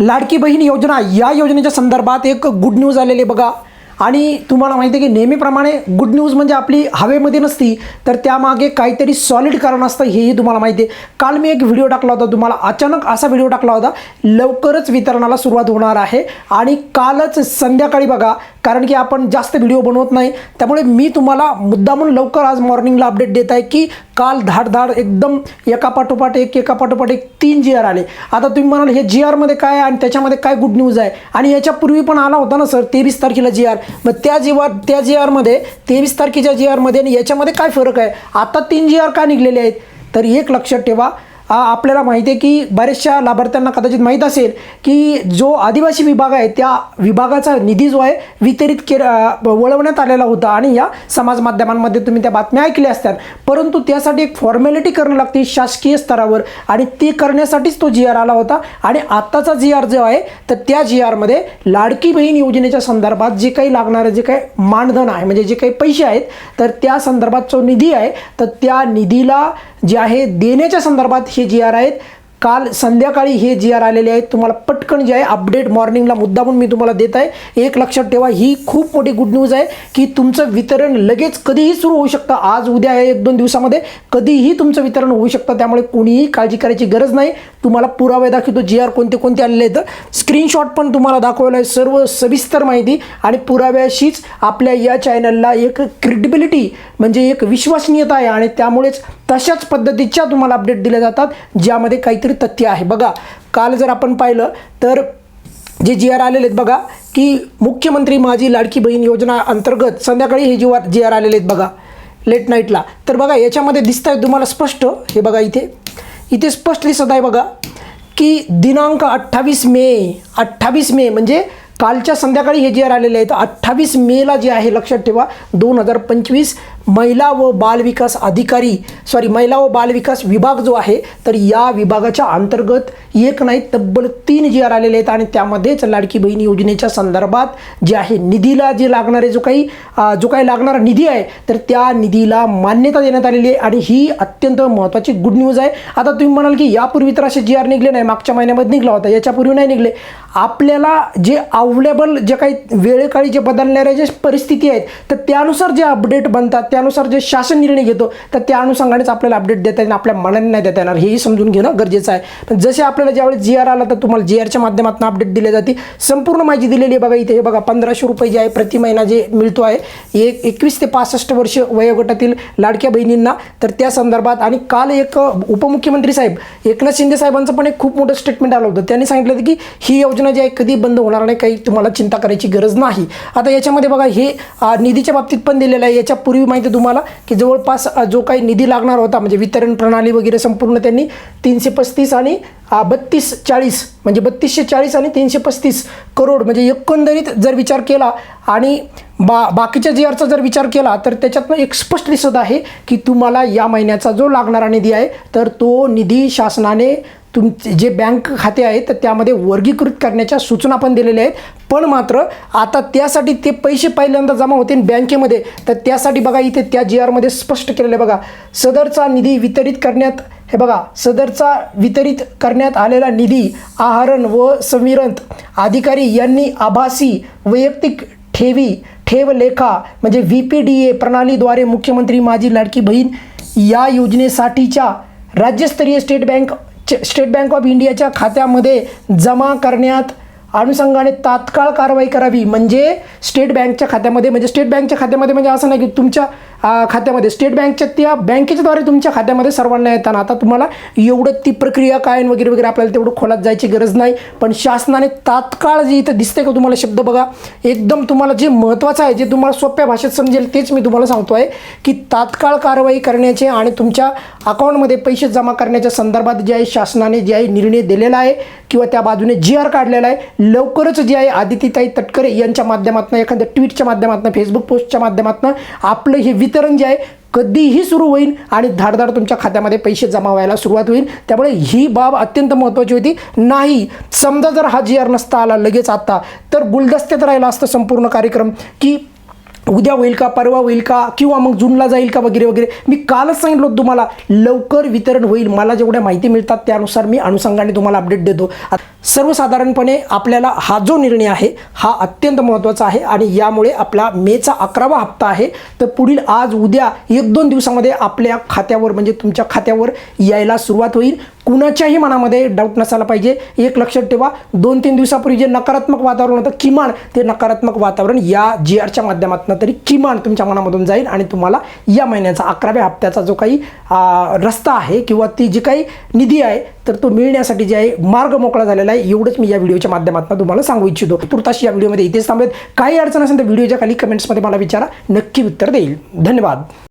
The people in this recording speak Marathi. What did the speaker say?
लाडकी बहीण योजना या योजनेच्या संदर्भात एक गुड न्यूज आलेली बघा. आणि तुम्हाला माहिती आहे की नेहमीप्रमाणे गुड न्यूज म्हणजे आपली हवेमध्ये नसती तर त्यामागे काहीतरी सॉलिड कारण असतं हेही तुम्हाला माहिती आहे. काल मी एक व्हिडिओ टाकला होता तुम्हाला अचानक असा व्हिडिओ टाकला होता लवकरच वितरणाला सुरुवात होणार आहे. आणि कालच संध्याकाळी बघा कारण की आपण जास्त व्हिडिओ बनवत नाही त्यामुळे मी तुम्हाला मुद्दामून लवकर आज मॉर्निंगला अपडेट देत आहे की काल धाड धाड एकदम एका पाठोपाठ एक एका पाठोपाठ एक तीन जी आर आले. आता तुम्ही म्हणाल हे जी आरमध्ये काय आणि त्याच्यामध्ये काय गुड न्यूज आहे? आणि याच्यापूर्वी पण आला होता ना सर तेवीस तारखेला जी आर मग त्या जी आर त्या जी आरमध्ये तेवीस तारखेच्या जी आरमध्ये आणि याच्यामध्ये काय फरक आहे? आता तीन जी आर का निघलेले आहेत? तर एक लक्षात ठेवा आपल्याला माहिती आहे की बऱ्याचशा लाभार्थ्यांना कदाचित माहीत असेल की जो आदिवासी विभाग आहे त्या विभागाचा निधी जो आहे वितरित के वळवण्यात आलेला होता आणि या समाज माध्यमांमध्ये तुम्ही त्या बातम्या ऐकल्या असतात परंतु त्यासाठी एक फॉर्मॅलिटी करणं लागते शासकीय स्तरावर आणि ती करण्यासाठीच तो जी आर आला होता. आणि आत्ताचा जी आर जो आहे तर त्या जी आरमध्ये लाडकी बहीण योजनेच्या संदर्भात जे काही लागणारं जे काही मानधन आहे म्हणजे जे काही पैसे आहेत तर त्या संदर्भात जो निधी आहे तर त्या निधीला जे आहे देण्याच्या संदर्भात हे जी आर आहेत. काल संध्याकाळी हे जी आर आलेले आहेत. तुम्हाला पटकन जे आहे अपडेट मॉर्निंगला मुद्दा पण मी तुम्हाला देत आहे. एक लक्षात ठेवा ही खूप मोठी गुड न्यूज आहे की तुमचं वितरण लगेच कधीही सुरू होऊ शकतं. आज उद्या एक दोन दिवसामध्ये कधीही तुमचं वितरण होऊ शकतं. त्यामुळे कोणीही काळजी करायची गरज नाही. तुम्हाला पुरावे दाखवतो. जी आर कोणते कोणते आलेले आहेत. स्क्रीनशॉट पण तुम्हाला दाखवलं आहे. सर्व सविस्तर माहिती आणि पुराव्याशीच आपल्या या चॅनलला एक क्रेडिबिलिटी म्हणजे एक विश्वसनीयता आहे. आणि त्यामुळेच तशाच पद्धतीच्या तुम्हाला अपडेट दिल्या जातात ज्यामध्ये काहीतरी तथ्य आहे. बघा काल जर आपण पाहिलं तर जे जी आर आलेले आहेत बघा की मुख्यमंत्री माझी लाडकी बहीण योजना अंतर्गत संध्याकाळी हे जी आर जी आर आलेले आहेत बघा लेट नाईटला तर बघा याच्यामध्ये दिसत आहे तुम्हाला स्पष्ट हे बघा इथे. इथे स्पष्ट दिसत आहे बघा की दिनांक अठ्ठावीस मे अठ्ठावीस मे म्हणजे कालच्या संध्याकाळी हे जे आर आलेले आहेत अठ्ठावीस मेला जे आहे लक्षात ठेवा दोन हजार पंचवीस महिला व बालविकास अधिकारी सॉरी महिला व बालविकास विभाग जो आहे तर या विभागाच्या अंतर्गत एक नाही तब्बल तीन जी आर आलेले आहेत आणि त्यामध्येच लाडकी बहीण योजनेच्या संदर्भात जे आहे निधीला जे लागणारे जो काही जो काही लागणारा निधी आहे तर त्या निधीला मान्यता देण्यात आलेली आहे आणि ही अत्यंत महत्त्वाची गुड न्यूज आहे. आता तुम्ही म्हणाल की यापूर्वी तर असे जी आर निघले नाही मागच्या महिन्यामध्ये निघला होता याच्यापूर्वी नाही निघले. आपल्याला जे अवेलेबल जे काही वेळेकाळी जे बदलणाऱ्या ज्या परिस्थिती आहेत तर त्यानुसार जे अपडेट बनतात त्यानुसार जे शासन निर्णय घेतो तर त्या अनुषंगानेच आपल्याला अपडेट देता येईल आपल्या मनाने नाही देता येणार. हेही समजून घेणं गरजेचं आहे. पण जसे आपल्याला ज्यावेळेस जी आर आला तर तुम्हाला जी आरच्या माध्यमातून अपडेट दिले जाते. संपूर्ण माहिती दिलेली आहे बघा इथे. हे बघा पंधराशे रुपये जे आहे प्रति महिना जे मिळतो आहे एक एकवीस ते पासष्ट वर्ष वयोगटातील लाडक्या बहिणींना. तर त्या संदर्भात आणि काल एक उपमुख्यमंत्री साहेब एकनाथ शिंदे साहेबांचं पण एक खूप मोठं स्टेटमेंट आलं होतं. त्यांनी सांगितलं होतं की ही योजना जी आहे कधी बंद होणार नाही काही तुम्हाला चिंता करायची गरज नाही. आता याच्यामध्ये बघा हे निधीच्या बाबतीत पण दिलेलं आहे. याच्यापूर्वी माहिती तुम्हाला की जवळपास जो काही निधी लागणार होता म्हणजे वितरण प्रणाली वगैरे संपूर्ण त्यांनी तीनशे पस्तीस आणि बत्तीस चाळीस म्हणजे बत्तीसशे चाळीस आणि तीनशे पस्तीस करोड म्हणजे एकंदरीत जर विचार केला आणि बा बाकीच्या जी आरचा जर विचार केला तर त्याच्यातनं एक स्पष्ट दिसत आहे की तुम्हाला या महिन्याचा जो लागणारा निधी आहे तर तो निधी शासनाने तुमचे जे बँक खाते आहेत तर त्यामध्ये वर्गीकृत करण्याच्या सूचना पण दिलेल्या आहेत. पण मात्र आता त्यासाठी ते पैसे पहिल्यांदा जमा होतील बँकेमध्ये. तर त्यासाठी बघा इथे त्या जी आरमध्ये स्पष्ट केलेलं आहे बघा. सदरचा निधी वितरित करण्यात हे बघा सदरचा वितरित करण्यात आलेला निधी आहरण व संविरंत अधिकारी यांनी आभासी वैयक्तिक ठेवी ठेव लेखा म्हणजे व्ही पी डी ए प्रणालीद्वारे मुख्यमंत्री माझी लाडकी बहीण या योजनेसाठीच्या राज्यस्तरीय state bank state bank of इंडियाच्या खात्यामध्ये जमा करण्यात अनुषंगाने तात्काळ कारवाई करावी. म्हणजे स्टेट बँकच्या खात्यामध्ये म्हणजे स्टेट बँकच्या खात्यामध्ये म्हणजे असं नाही की तुमच्या खात्यामध्ये स्टेट बँकच्या त्या बँकेच्याद्वारे तुमच्या खात्यामध्ये सर्वांना येताना. आता तुम्हाला एवढं ती प्रक्रिया काय वगैरे वगैरे आपल्याला तेवढं खोलात जायची गरज नाही. पण शासनाने तात्काळ जे इथं दिसते का तुम्हाला शब्द बघा. एकदम तुम्हाला जे महत्त्वाचं आहे जे तुम्हाला सोप्या भाषेत समजेल तेच मी तुम्हाला सांगतो आहे की तात्काळ कारवाई करण्याचे आणि तुमच्या अकाउंटमध्ये पैसे जमा करण्याच्या संदर्भात जे आहे शासनाने जे आहे निर्णय दिलेला आहे किंवा त्या बाजूने जी आर काढलेला आहे. लवकरच जे आहे आदितीताई तटकरे यांच्या माध्यमातून एखाद्या ट्विटच्या माध्यमातून फेसबुक पोस्टच्या माध्यमातून आपलं हे वितरण जे आहे कधीही सुरू होईल आणि धाडधाड तुमच्या खात्यामध्ये पैसे जमा व्हायला सुरुवात होईल. त्यामुळे ही बाब अत्यंत महत्त्वाची होती. नाही समजा जर हा जी आर नसता आला लगेच आत्ता तर गुलदस्त्यात राहिला असतं संपूर्ण कार्यक्रम की उद्या होईल का परवा होईल का किंवा मग जूनला जाईल का वगैरे वगैरे. मी कालच सांगितलं होतं तुम्हाला लवकर वितरण होईल. मला जेवढ्या माहिती मिळतात त्यानुसार मी अनुषंगाने तुम्हाला अपडेट देतो. सर्वसाधारणपणे आपल्याला हा जो निर्णय आहे हा अत्यंत महत्त्वाचा आहे आणि यामुळे आपला मेचा अकरावा हप्ता आहे. तर पुढील आज उद्या एक दोन दिवसामध्ये आपल्या खात्यावर म्हणजे तुमच्या खात्यावर यायला सुरुवात होईल. कुणाच्याही मनामध्ये डाऊट नसायला पाहिजे. एक लक्षात ठेवा दोन तीन दिवसापूर्वी जे नकारात्मक वातावरण होतं किमान ते नकारात्मक वातावरण या जी आरच्या माध्यमातून तरी किमान तुमच्या मनामधून जाईल आणि तुम्हाला या महिन्याचा अकराव्या हप्त्याचा जो काही रस्ता आहे किंवा ती जी काही निधी आहे तर तो मिळण्यासाठी जे आहे मार्ग मोकळा झालेला आहे. एवढंच मी या व्हिडिओच्या माध्यमातून तुम्हाला सांगू इच्छितो. तुर्ताशी या व्हिडिओमध्ये इथेच थांबेल काही अडचण असेल तर व्हिडिओच्या खाली कमेंट्समध्ये मला विचारा. नक्की उत्तर देईल. धन्यवाद.